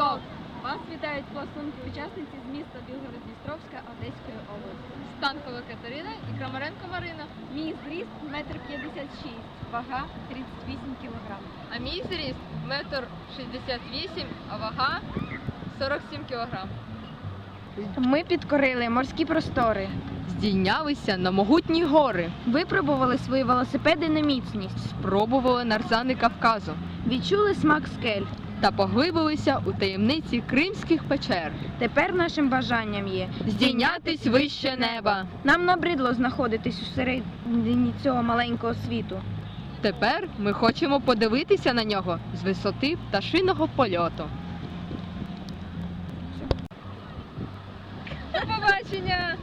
Скок! Вас вітають пластунки учасниці з міста Білгород-Дністровська Одеської області. Станкова Катерина і Крамаренко Марина. Мій зріст 1,56 м, вага 38 кг. А мій зріст метр 68, а вага 47 кг. Ми підкорили морські простори, Здійнялися на могутні гори, випробували свої велосипеди на міцність, спробували нарзани Кавказу відчули смак скель. Та поглибилися у таємниці кримських печер. Тепер нашим бажанням є Здійнятись вище неба. Нам набридло знаходитись у середині цього маленького світу. Тепер ми хочемо подивитися на нього з висоти пташиного польоту. До побачення!